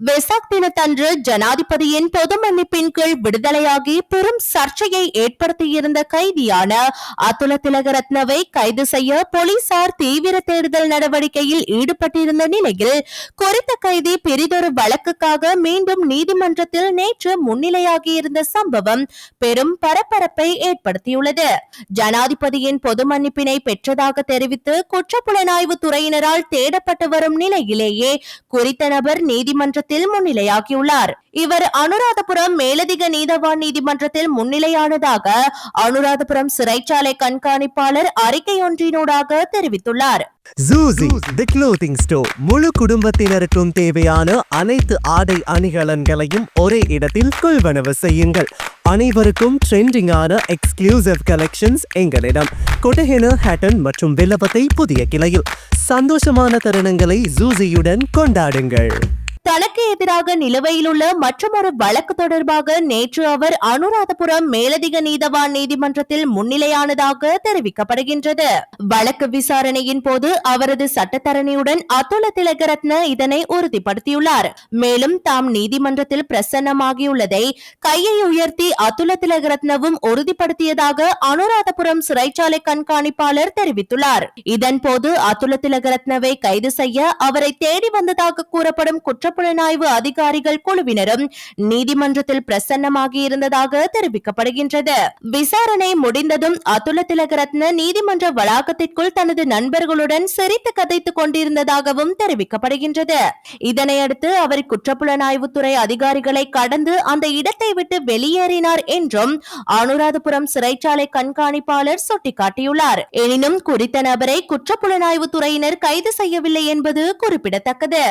வெசாக் தினத்தன்று ஜனாதிபதியின் பொது மன்னிப்பின் கீழ் விடுதலையாகி பெரும் சர்ச்சையை ஏற்படுத்தியிருந்த கைதியான அதுல திலகரத்னவை கைது செய்ய போலீசார் தீவிர தேடுதல் நடவடிக்கையில் ஈடுபட்டிருந்த நிலையில் குறித்த கைதி பெரிதொரு வழக்குக்காக மீண்டும் நீதிமன்றத்தில் நேற்று முன்னிலையாகியிருந்த சம்பவம் பெரும் பரபரப்பை ஏற்படுத்தியுள்ளது. ஜனாதிபதியின் பொது மன்னிப்பினை பெற்றதாக தெரிவித்து குற்றப்புலனாய்வு துறையினரால் தேடப்பட்டு வரும் நிலையிலேயே குறித்த நபர் நீதிமன்றத்தில் முன்னிலையாகியுள்ளார். இவர் அனுராதபுரம் மேலதிக நீதவான் நீதிமன்றத்தில் முன்னிலையானதாக அனுராதபுரம் சிறைச்சாலை கண்காணிப்பாளர் அறிக்கை ஒன்றினூடாக தெரிவித்துள்ளார். ஜூசி தி க்ளோத்திங் ஸ்டோர் முழு குடும்பத்தினருக்கும் தேவையான அனைத்து ஆடை அணிகலன்களையும் ஒரே இடத்தில் கொள்வனவு செய்யுங்கள். அனைவருக்கும் ட்ரெண்டிங்கான எக்ஸ்க்ளூசிவ் கலெக்ஷன்ஸ் எங்களிடம். கொட்டஹென ஹேட்டன் மற்றும் வில்லபத்தை புதிய கிளையில். சந்தோஷமான தருணங்களை ஜூசியுடன் கொண்டாடுங்கள். தனக்கு எதிராக நிலுவையில் உள்ள மற்றொரு வழக்கு தொடர்பாக நேற்று அவர் அனுராதபுரம் மேலதிக நீதவான் நீதிமன்றத்தில் முன்னிலையானதாக தெரிவிக்கப்படுகின்றது. வழக்கு விசாரணையின் போது அவரது சட்டத்தரணியுடன் அதுல திலகரத்ன இதனை உறுதிப்படுத்தியுள்ளார். மேலும் தாம் நீதிமன்றத்தில் பிரசன்னமாகியுள்ளதை கையை உயர்த்தி அதுல திலகரத்னவும் உறுதிப்படுத்தியதாக அனுராதபுரம் சிறைச்சாலை கண்காணிப்பாளர் தெரிவித்துள்ளார். இதன்போது அத்துல அதுல திலகரத்னவை கைது செய்ய அவரை தேடி வந்ததாக கூறப்படும் புலனாய்வு அதிகாரிகள் குழுவினரும் நீதிமன்றத்தில் பிரசன்னமாகி இருந்ததாக தெரிவிக்கப்படுகின்றது. விசாரணை முடிந்ததும் அதுல திலகரத்ன நீதிமன்ற வளாகத்திற்குள் தனது நண்பர்களுடன் சிரித்து கதைத்துக் கொண்டிருந்ததாகவும் தெரிவிக்கப்படுகின்றது. இதனையடுத்து அவர் குற்றப்புலனாய்வுத்துறை அதிகாரிகளை கடந்து அந்த இடத்தை விட்டு வெளியேறினார் என்றும் அனுராதபுரம் சிறைச்சாலை கண்காணிப்பாளர் சுட்டிக்காட்டியுள்ளார். எனினும் குறித்த நபரை குற்றப்புலனாய்வுத்துறையினர் கைது செய்யவில்லை என்பது குறிப்பிடத்தக்கது.